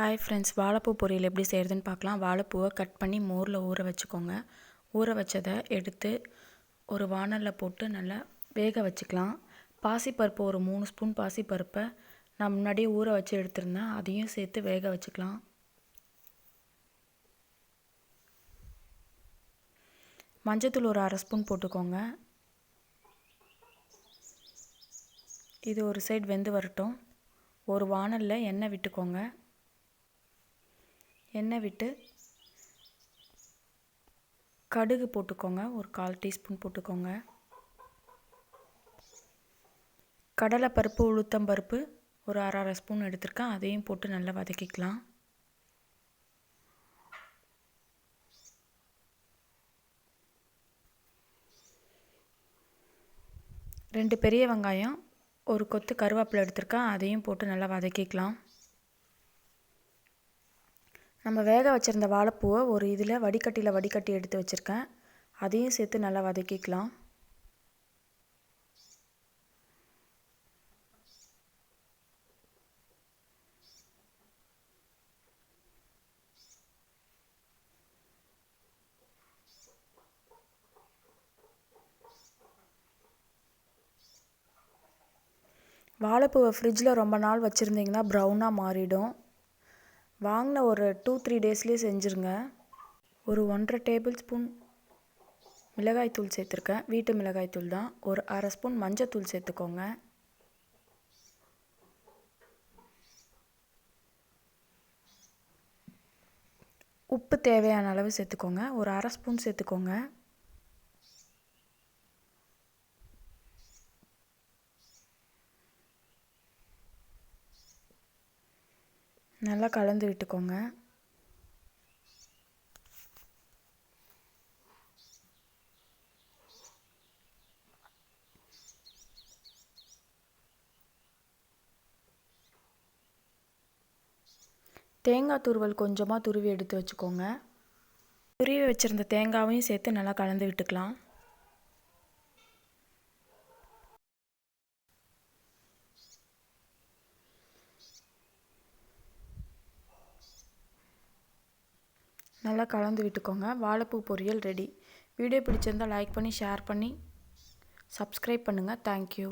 Hi friends வாழைப்பூ பொரியல் எப்படி செய்கிறதுன்னு பார்க்கலாம். வாழைப்பூவை கட் பண்ணி மோரில் ஊற வச்சுக்கோங்க. ஊற வச்சதை எடுத்து ஒரு வானலில் போட்டு நல்லா வேக வச்சுக்கலாம். பாசிப்பருப்பு ஒரு மூணு ஸ்பூன் பாசிப்பருப்பை நான் முன்னாடியே ஊற வச்சு எடுத்திருந்தேன். அதையும் சேர்த்து வேக வச்சுக்கலாம். மஞ்சத்தூள் ஒரு அரை ஸ்பூன் போட்டுக்கோங்க. இது ஒரு சைடு வெந்து வரட்டும். ஒரு வானலில் எண்ணெய் விட்டுக்கோங்க. எண்ணெய் விட்டு கடுகு போட்டுக்கோங்க. ஒரு கால் டீஸ்பூன் போட்டுக்கோங்க. கடலைப்பருப்பு உளுத்தம்பருப்பு ஒரு அரை அரை ஸ்பூன் எடுத்திருக்கேன். அதையும் போட்டு நல்லா வதக்கிக்கலாம். ரெண்டு பெரிய வெங்காயம் ஒரு கொத்து கருவேப்பிலை எடுத்திருக்கேன். அதையும் போட்டு நல்லா வதக்கிக்கலாம். நம்ம வேக வச்சுருந்த வாழைப்பூவை ஒரு இதில் வடிகட்டியில் வடிகட்டி எடுத்து வச்சுருக்கேன். அதையும் சேர்த்து நல்லா வதக்கிக்கலாம். வாழைப்பூவை ஃப்ரிட்ஜில் ரொம்ப நாள் வச்சுருந்தீங்கன்னா ப்ரௌனாக மாறிடும். வாங்கின ஒரு டூ த்ரீ டேஸ்லேயே செஞ்சுருங்க. ஒரு ஒன்றரை டேபிள் ஸ்பூன் மிளகாய்த்தூள் சேர்த்துருக்கேன். வீட்டு மிளகாய்த்தூள் தான். ஒரு அரை ஸ்பூன் மஞ்சத்தூள் சேர்த்துக்கோங்க. உப்பு தேவையான அளவு சேர்த்துக்கோங்க. ஒரு அரை ஸ்பூன் சேர்த்துக்கோங்க. நல்லா கலந்து விட்டுக்கோங்க. தேங்காய் துருவல் கொஞ்சமாக துருவி எடுத்து வச்சுக்கோங்க. துருவி வச்சுருந்த தேங்காவையும் சேர்த்து நல்லா கலந்து விட்டுக்கலாம். நல்லா கலந்து விட்டுக்கோங்க. வாழைப்பூ பொரியல் ரெடி வீடியோ பிடிச்சிருந்தால் லைக் பண்ணி ஷேர் பண்ணி சப்ஸ்கிரைப் பண்ணுங்கள் தேங்க்யூ